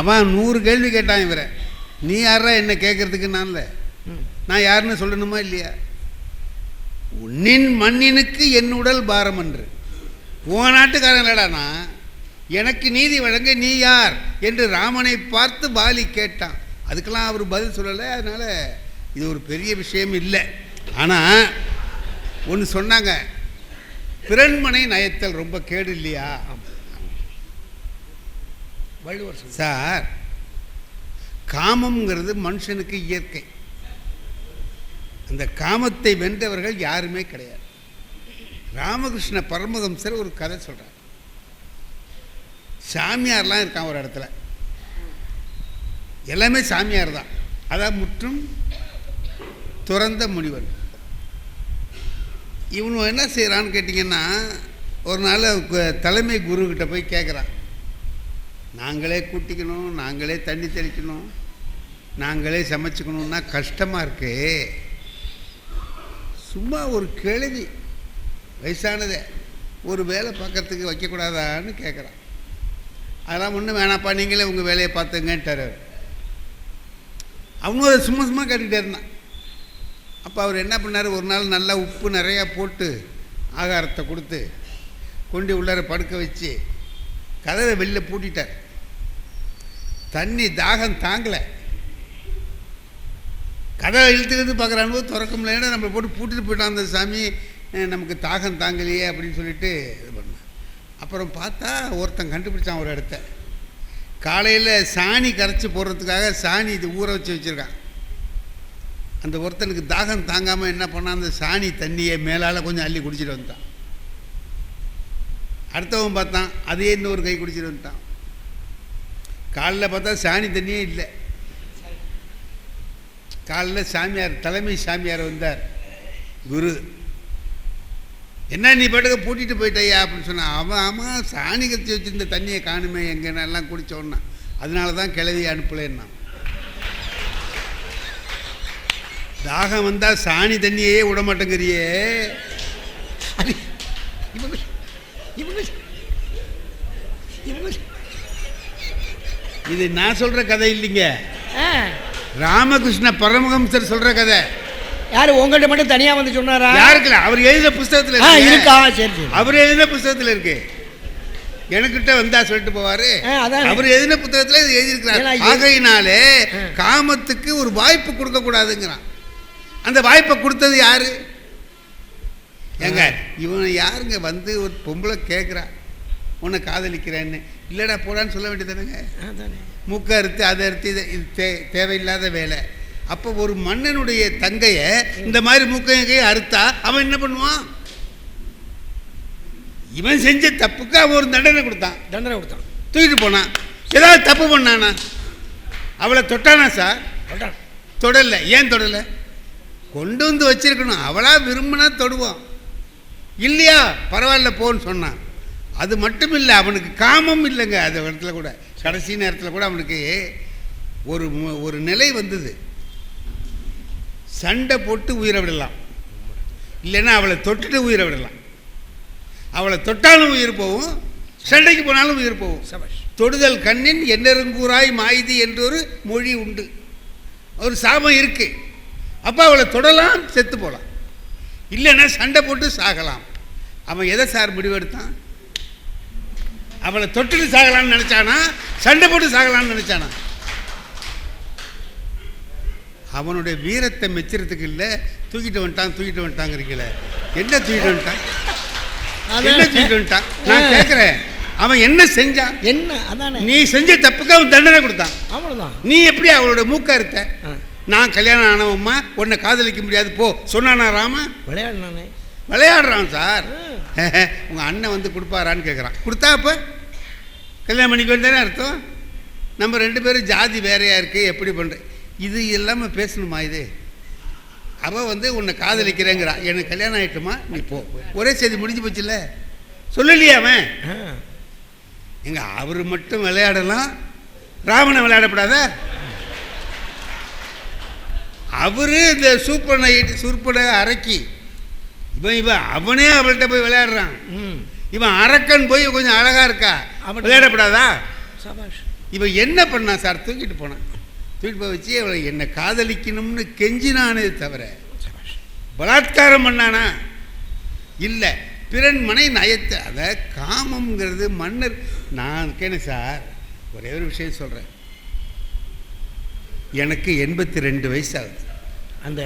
அவன் நூறு கேள்வி கேட்டான் இவரை. நீ யாரா என்ன கேட்கறதுக்கு நான்ல. நான் யாருன்னு சொல்லணுமா இல்லையா? உன்னின் மண்ணினுக்கு என் உடல் பாரம் என்று உன் நாட்டுக்காரங்களடானா எனக்கு நீதி வழங்க நீ யார்? என்று ராமனை பார்த்து பாலி கேட்டான். அதுக்கெல்லாம் அவர் பதில் சொல்லலை அதனால் இது ஒரு பெரிய விஷயம் இல்லை. ஆனால் ஒன்று சொன்னாங்க பிறன்மனை நயத்தல் ரொம்ப கேடு இல்லையா? வள்ளுவர் சார் காமம்ங்கிறது மனுஷனுக்கு இயற்கை. அந்த காமத்தை வென்றவர்கள் யாருமே கிடையாது. ராமகிருஷ்ண பரமஹம்சர் ஒரு கதை சொல்கிறார் சாமியார்லாம் இருக்கான் ஒரு இடத்துல. எல்லாமே சாமியார் தான். அதான் முற்றும் துறந்த முனிவர். இவனு என்ன செய்கிறான்னு கேட்டிங்கன்னா ஒரு நாள் தலைமை குருக்கிட்ட போய் கேட்குறான் நாங்களே கூட்டிக்கணும் நாங்களே தண்ணி தெளிக்கணும் நாங்களே சமைச்சுக்கணும்னா கஷ்டமாக இருக்கு. சும்மா ஒரு கேள்வி வயசானதே ஒரு வேலை பார்க்கறதுக்கு வைக்கக்கூடாதான்னு கேட்குறான் அதெல்லாம் ஒன்றும் வேணாப்பா நீங்களே உங்கள் வேலையை பார்த்துங்கன்ட்டார் அவனும் அதை சும்மா சும்மா கேட்டுக்கிட்டே இருந்தான். அப்போ அவர் என்ன பண்ணார்? ஒரு நாள் நல்லா உப்பு நிறையா போட்டு ஆகாரத்தை கொடுத்து கொண்டு உள்ளார படுக்க வச்சு கதவை வெளில பூட்டிட்டார். தண்ணி தாகம் தாங்கலை. கதவை இழுத்துக்கிட்டு பார்க்குற போது திறக்க முடியலன்னா நம்மளை போட்டு பூட்டிட்டு போயிட்டான் அந்த சாமி. நமக்கு தாகம் தாங்கலையே அப்படின்னு சொல்லிட்டு இது பண்ணேன் அப்புறம் பார்த்தா ஒருத்தன் கண்டுபிடிச்சான் ஒரு இடத்த. காலையில் சாணி கரைச்சி போடுறதுக்காக சாணி இது ஊற வச்சு வச்சுருக்கான். அந்த ஒருத்தனுக்கு தாகம் தாங்காமல் என்ன பண்ணான்? அந்த சாணி தண்ணியை மேலால் கொஞ்சம் அள்ளி குடிச்சிட்டு வந்தான் அடுத்தவன் பார்த்தான் அதையே இன்னொரு கை குடிச்சிட்டு வந்துட்டான். காலைல பார்த்தா சாணி தண்ணியே இல்லை. காலைல சாமியார் தலைமை சாமியார் வந்தார். குரு என்ன நீ பாட்டுக்கு பூட்டிட்டு போயிட்டய்யா அப்படின்னு சொன்னான் அவன் ஆமாம் சாணி கத்தி வச்சிருந்த தண்ணியை காணுமே எங்கன்னு எல்லாம் குடித்தோன்னா அதனால தான் கிளவி அனுப்பலைன்னா. தாகம் வந்தால் சாணி தண்ணியே விட மாட்டேங்கிறியே. இது நான் சொல்கிற கதை இல்லைங்க. ராமகிருஷ்ண பரமஹம்சர் சொல்கிற கதை. யாரு உங்கள்கிட்ட மட்டும் தனியா வந்து சொன்னாரா? யாருக்குல? அவர் எழுதின புஸ்தகத்தில் இருக்கு. சரி சரி. அவர் எழுதின புஸ்தகத்தில் இருக்கு. எனக்கிட்ட வந்தா சொல்லிட்டு போவாரு. அவர் எழுதின புத்தகத்தில் இது எழுதியிருக்கிறார். ஆகையினாலே. காமத்துக்கு ஒரு வாய்ப்பு கொடுக்க கூடாதுங்கிறான். அந்த வாய்ப்பை கொடுத்தது யாரு? ஏங்க இவன் யாருங்க? வந்து ஒரு பொம்பளை கேட்குறா உன்னை காதலிக்கிறேன்னு. இல்லைடா போடான்னு சொல்ல வேண்டியதானேங்க மூக்க அறுத்து அதை அறுத்து இதை இது தே தேவையில்லாத வேலை. அப்போ ஒரு மன்னனுடைய தங்கைய இந்த மாதிரி மூக்கையை அறுத்தா அவன் என்ன பண்ணுவான்? இவன் செஞ்ச தப்புக்கு அவன் ஒரு தண்டனை கொடுத்தான். தண்டனை கொடுத்தான். தூக்கிட்டு போனான். ஏதாவது தப்பு பண்ணானா? அவளை தொட்டானா சார்? தொடலை. ஏன் தொடலை? கொண்டு வந்து வச்சிருக்கணும். அவளா விரும்பினா தொடுவான். இல்லையா? பரவாயில்ல போன்னு சொன்னான். அது மட்டும் இல்லை அவனுக்கு காமம் இல்லைங்க. அந்த இடத்துல கூட கடைசி நேரத்தில் கூட அவனுக்கு ஒரு ஒரு நிலை வந்தது. சண்டை போட்டு உயிரை விடலாம். இல்லைன்னா அவளை தொட்டுட்டு உயிரை விடலாம். அவளை தொட்டாலும் உயிர் போகும் சண்டைக்கு போனாலும் உயிர் போகும். தொடுதல் கண்ணின் எண்ணெருங்கூறாய் மாய்தி என்று ஒரு மொழி உண்டு. ஒரு சாபம் இருக்கு. அப்போ அவளை தொடலாம் செத்து போகலாம் இல்லைன்னா சண்டை போட்டு சாகலாம். அவன் எதை சார் முடிவெடுத்தான்? அவளை தொட்டுட்டு சாகலாம்னு நினச்சானா? சண்டை போட்டு சாகலாம்னு நினச்சானா? அவனுடைய வீரத்தை மெச்சுறதுக்கு இல்லை. தூக்கிட்டு வந்துட்டான் தூக்கிட்டு வந்துட்டாங்கிறீங்களே. என்ன தூக்கிட்டு வந்துட்டான்? என்ன தூக்கிட்டு வந்துட்டான்? நான் கேட்குறேன் அவன் என்ன செஞ்சான் என்ன? அதானே. நீ செஞ்ச தப்புக்கு அவன் தண்டனை கொடுத்தான். அவ்வளவுதான். நீ எப்படி அவளோட மூக்க இருத்த நான் கல்யாணம் ஆனவம்மா உன்னை காதலிக்க முடியாது. போ. சொன்னானா ராம விளையாடுனானே. விளையாடுறான் சார். உங்கள் அண்ணன் வந்து கொடுப்பாரான்னு கேட்குறான் கொடுத்தா அப்போ கல்யாணம் பண்ணிக்க வேண்டியதானே அர்த்தம்? நம்ம ரெண்டு பேரும் ஜாதி வேறையாக இருக்குது எப்படி பண்ணுற இது இல்லாமல் பேசணுமா இது? அவள் வந்து உன்னை காதலிக்கிறேங்கிறா. எனக்கு கல்யாணம் ஆகிட்டுமா நீ போ. ஒரே செய்தி முடிஞ்சு போச்சுல்ல? சொல்லலையே அவன்? ஆ, எங்க அவர் மட்டும் விளையாடலாம் ராவணன் விளையாடப்படாத? அவரு இந்த சூப்பனை சூப்பனை அரக்கி இவன் இவன் அவனே அவள்கிட்ட போய் விளையாடுறான். இவன் அரக்கன் போய் கொஞ்சம் அழகா இருக்கா? அவன் விளையாடப்படாதா? சபாஷ். இவன் என்ன பண்ணான் சார்? தூக்கிட்டு போனான். தூக்கிட்டு போய் வச்சு அவளை என்னை காதலிக்கணும்னு கெஞ்சினானே தவிர பலாத்காரம் பண்ணானா? இல்லை பிறன் மனை நயத்தை அதை காமம்ங்கிறது மன்னர். நான் கேனேன் சார் ஒரே ஒரு விஷயம் சொல்கிறேன் எனக்கு எண்பத்தி ரெண்டு வயசு ஆகுது. அந்த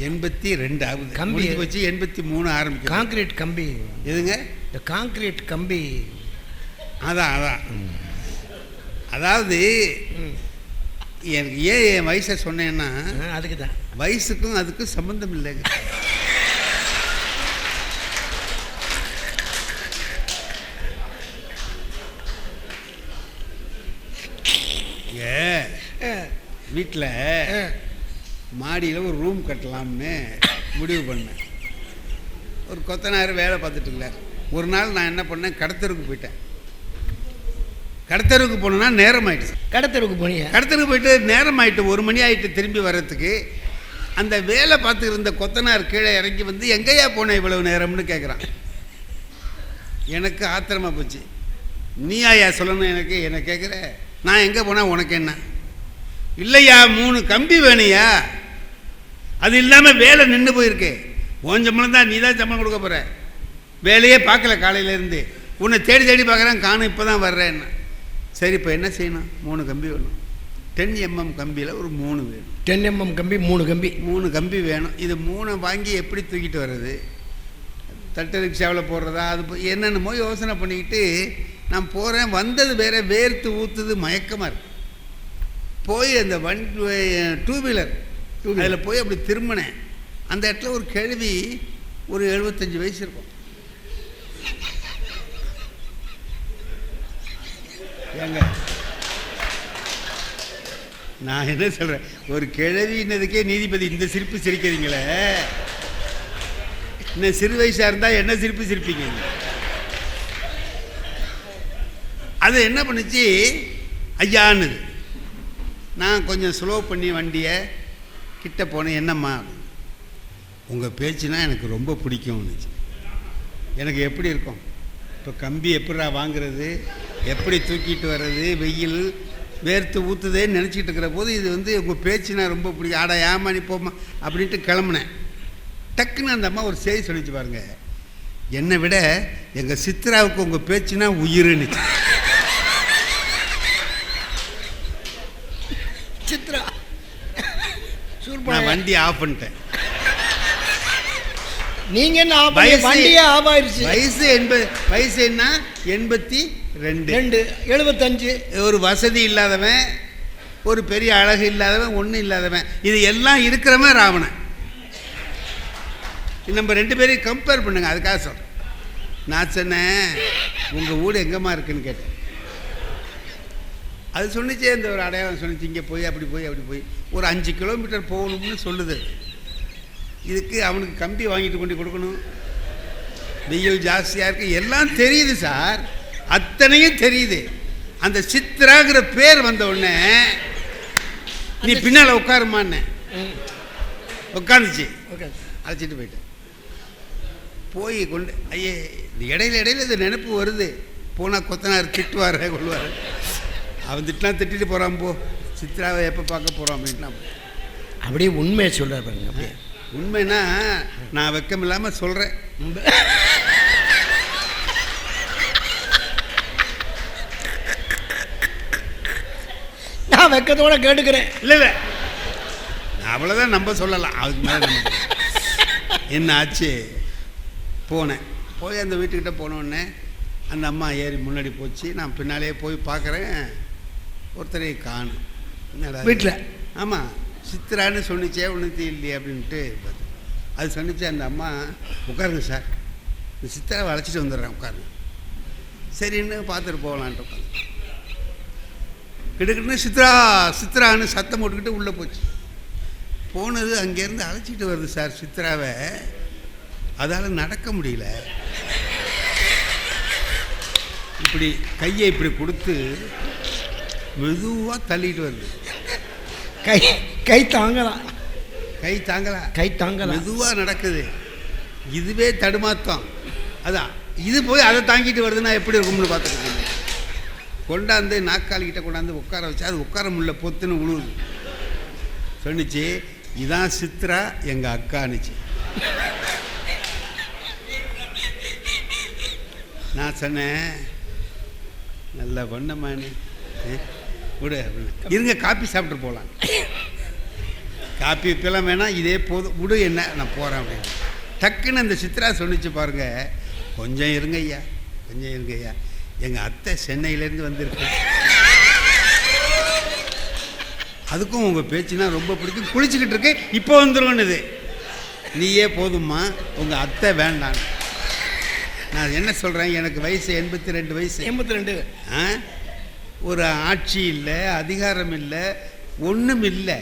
எண்பத்தி ரெண்டு ஆகுது. கம்பி- வச்சு எண்பத்தி மூணு ஆரம்பிக்கும் காங்கிரீட் கம்பி. எதுங்க? இந்த காங்கிரீட் கம்பி. அதான் அதான். அதாவது. எனக்கு ஏன் என் வயசை சொன்னேன்னா அதுக்கு தான். வயசுக்கும் அதுக்கும் சம்பந்தம் இல்லைங்க. ஏ வீட்டில் மாடியில் ஒரு ரூம் கட்டலாம்னு முடிவு பண்ணேன். ஒரு கொத்தனார் வேலை பார்த்துட்டு இருந்தார். ஒரு நாள் நான் என்ன பண்ணேன்? கடத்தருக்கு போயிட்டேன். கடத்தருக்கு போனேன்னா நேரம் ஆயிடுச்சு. கடத்தருக்கு போனியா? கடத்தருக்கு போயிட்டு நேரம் ஆயிட்டு ஒரு மணி ஆயிட்டு திரும்பி வர்றதுக்கு அந்த வேலை பார்த்து இருந்த கொத்தனார் கீழே இறங்கி வந்து எங்கேயா போன இவ்வளவு நேரம்னு கேட்குறான் எனக்கு ஆத்திரமா போச்சு. நீ ஆயா சொல்லணும் எனக்கு என்ன கேட்குற நான் எங்கே போனால் உனக்கு என்ன? இல்லையா மூணு கம்பி வேணுயா அது இல்லாமல் வேலை நின்று போயிருக்கு. உன் சம்பளம் தான் நீ தான் சம்பளம் கொடுக்க போகிற வேலையே பார்க்கல காலையிலேருந்து. உன்னை தேடி தேடி பார்க்குறேன் காணும் இப்போ தான் வர்றேன்னா சரி இப்போ என்ன செய்யணும்? மூணு கம்பி வேணும். டென் எம்எம் கம்பியில் ஒரு மூணு வேணும். டென் எம்எம் கம்பி மூணு கம்பி. மூணு கம்பி வேணும். இது மூணை வாங்கி எப்படி தூக்கிட்டு வர்றது? தட்டு ரிக்ஷாவில் போடுறதா? அது என்னென்னமோ யோசனை பண்ணிக்கிட்டு நான் போகிறேன் வந்தது வேற வேர்த்து ஊற்றுது மயக்கமாக இருக்கு. போய் அந்த வன் டூ வீலர் அதில் போய் அப்படி திரும்பினேன். அந்த இடத்துல ஒரு கேள்வி ஒரு எழுபத்தஞ்சு வயசு இருக்கும். ஏங்க நான் என்ன சொல்கிறேன் ஒரு கிழவின்னதுக்கே நீதிபதி இந்த சிரிப்பு சிரிக்கிறீங்களே. இன்னும் சிறு வயசாக இருந்தால் என்ன சிரிப்பு சிரிப்பீங்க? அது என்ன பண்ணுச்சு? ஐயான்னு நான் கொஞ்சம் ஸ்லோ பண்ணி வண்டியை கிட்ட போனேன் என்னம்மா? உங்கள் பேச்சுனா எனக்கு ரொம்ப பிடிக்கும்னு எனக்கு எப்படி இருக்கும்? இப்போ கம்பி எப்படிடா வாங்குறது? எப்படி தூக்கிட்டு வர்றது? வெயில் வேர்த்து ஊற்றுதேன்னு நினச்சிட்டு இருக்கிற போது இது வந்து உங்கள் பேச்சுனா ரொம்ப பிடிக்கும். ஆடா ஏமா நீ போம்மா? அப்படின்ட்டு கிளம்புனேன். டக்குன்னு அந்த அம்மா ஒரு செய்தி சொல்லிச்சு பாருங்க. என்னை விட எங்கள் சித்ராவுக்கு உங்கள் பேச்சுனா உயிருன்னுச்சு சித்ரா நான் சூப்பர் வண்டி ஆஃப் பண்ணிட்டேன். நீங்க என்ன ஆஃப் வண்டியே ஆஃப் ஆயிருச்சு. வயசு எண்பது வயசு என்ன? எண்பத்தி ரெண்டு. ரெண்டு. எழுபத்தஞ்சு. ஒரு வசதி இல்லாதவன் ஒரு பெரிய அழகு இல்லாதவன் ஒன்றும் இல்லாதவன். இது எல்லாம் இருக்கிறவன் ராவணன். நம்ம ரெண்டு பேரையும் கம்பேர் பண்ணுங்க அதுக்காக சொல்கிறேன் நான் சொன்னேன் உங்கள் வீடு எங்கம்மா இருக்குன்னு கேட்டேன். அது சொன்னிச்சே இந்த ஒரு அடையாளம் சொன்னிச்சு இங்கே போய் அப்படி போய் அப்படி போய். ஒரு அஞ்சு கிலோமீட்டர் போகணும்னு சொல்லுது. இதுக்கு அவனுக்கு கம்பி வாங்கிட்டு கொண்டு கொடுக்கணும். வெயில் ஜாஸ்தியாக இருக்கு. எல்லாம் தெரியுது சார். அத்தனையும் தெரியுது. அந்த சித்ராங்கிற பேர் வந்த உடனே நீ பின்னால் உட்காருமான்னு உட்காந்துச்சு. ஓகே. அழைச்சிட்டு போயிட்டேன் போய் கொண்டு ஐயே இது இடையில இடையில இந்த நினைப்பு வருது. போனால் கொத்தனார் திட்டுவார் கொள்வார். அவன் திட்டினா திட்டிட்டு போகிறான் போ. சித்ராவை எப்போ பார்க்க போகிறோம் அப்படின்ட்டு நான் அப்படியே உண்மையை சொல்றாரு பாருங்க அப்படியே. உண்மைன்னா நான் வெக்கம் இல்லாமல் சொல்கிறேன் நான் வெக்கத்தோட கேட்டுக்கிறேன். இல்லை இல்லை. அவ்வளோதான் நம்ம சொல்லலாம். அதுக்கு மேலே. என்ன ஆச்சு? போனேன். போய் அந்த வீட்டுக்கிட்ட போன உடனே அந்த அம்மா ஏறி முன்னாடி போச்சு. நான் பின்னாலேயே போய் பார்க்குறேன். ஒருத்தரை காணும் என்னடா? வீட்ல? ஆமாம் சித்ரான்னு சொன்னிச்சே ஒன்றுத்தி இல்லையே அப்படின்ட்டு. அது சொன்னிச்சு அந்த அம்மா உட்காருங்க சார். இந்த சித்ராவை அழைச்சிட்டு வந்துடுறேன் உட்காருங்க. சரின்னு பார்த்துட்டு போகலான்ட்டு உட்காந்து கிடுக்கிட்டு சித்ரா சித்ரான்னு சத்தம் போட்டுக்கிட்டு உள்ளே போச்சு. போனது அங்கேருந்து அழைச்சிட்டு வருது சார் சித்ராவை. அதால் நடக்க முடியல. இப்படி கையை இப்படி கொடுத்து மெதுவாக தள்ளிட்டு வருது. கை கை தாங்கலாம் கை தாங்கல. கை தாங்கலாம் மெதுவாக நடக்குது. இதுவே தடுமாத்தம் அதான் இது போய் அதை தாங்கிட்டு வருதுன்னா எப்படி இருக்கும்னு பார்த்துக்கோங்க. கொண்டாந்து நாக்காளிக்கிட்ட கொண்டாந்து உட்கார வச்சு அது உட்கார முடியல பொத்துன்னு உழுவுது. சொன்னிச்சு இதான் சித்ரா எங்கள் அக்கானுச்சு நான் சொன்னேன் நல்ல ஆ, விடு. இருங்க காப்பி சாப்பிட்டு போகலாம். காப்பி இப்பெல்லாம் வேணாம் இதே போதும். விடு என்ன நான் போகிறேன் அப்படின்னு. டக்குன்னு அந்த சித்ரா சொன்னிச்சு பாருங்க. கொஞ்சம் இருங்க ஐயா கொஞ்சம் இருங்க ஐயா. எங்கள் அத்தை சென்னையிலேருந்து வந்திருக்கு. அதுக்கும் உங்கள் பேச்சுனா ரொம்ப பிடிக்கும். குளிச்சுக்கிட்டு இருக்கு இப்போ வந்துருவனுது நீயே போதும்மா உங்கள் அத்தை வேண்டாம். நான் என்ன சொல்கிறேன் எனக்கு வயசு எண்பத்தி ரெண்டு வயசு. எண்பத்தி ரெண்டு. ஆ? ஒரு ஆட்சி இல்லை அதிகாரம் இல்லை ஒன்றும் இல்லை.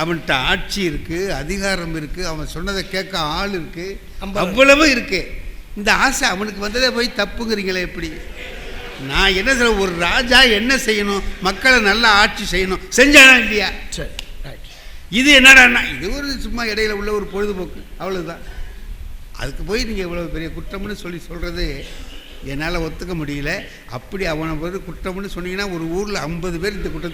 அவன்கிட்ட ஆட்சி இருக்குது அதிகாரம் இருக்குது அவன் சொன்னதை கேட்க ஆள் இருக்குது அம்பலம். அவ்வளவு இருக்குது இந்த ஆசை அவனுக்கு வந்ததே போய் தப்புங்கிறீங்களே எப்படி? நான் என்ன சொல்ல ஒரு ராஜா என்ன செய்யணும்? மக்களை நல்லா ஆட்சி செய்யணும். செஞ்சானா இல்லையா? சரி இது என்னடான்னா இது ஒரு சும்மா இடையில உள்ள ஒரு பொழுதுபோக்கு அவ்வளவுதான். அதுக்கு போய் நீங்கள் இவ்வளோ பெரிய குற்றம்னு சொல்லி சொல்கிறது என்னால் ஒத்துக்க முடியல. அப்படி அவனை வந்து குற்றம்னு சொன்னீங்கன்னா ஒரு ஊரில் ஐம்பது பேர் இந்த குற்றத்தை